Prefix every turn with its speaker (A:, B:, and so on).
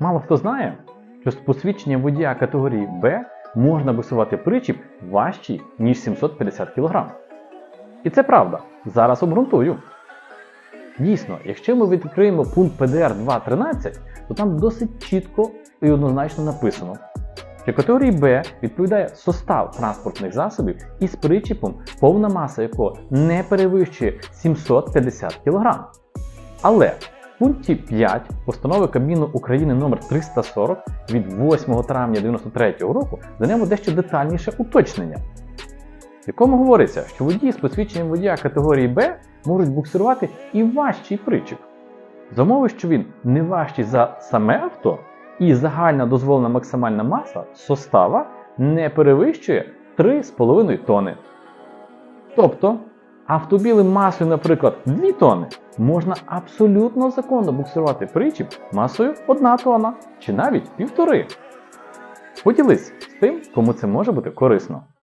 A: Мало хто знає, що з посвідченням водія категорії Б можна буксувати причіп важчий, ніж 750 кг. І це правда. Зараз обґрунтую. Дійсно, якщо ми відкриємо пункт PDR 2.13, то там досить чітко і однозначно написано, що категорії Б відповідає состав транспортних засобів із причіпом, повна маса якого не перевищує 750 кг. Але пункті 5 постанови Кабміну України номер 340 від 8 травня 1993 року даємо дещо детальніше уточнення, в якому говориться, що водії з посвідченням водія категорії Б можуть буксирувати і важчий причіп. За що він не важчий за саме авто, і загальна дозволена максимальна маса состава не перевищує 3,5 тони. Тобто автобілем масою, наприклад, 2 тони можна абсолютно законно буксирувати причіп масою 1 тонна чи навіть півтори. Поділись з тим, кому це може бути корисно.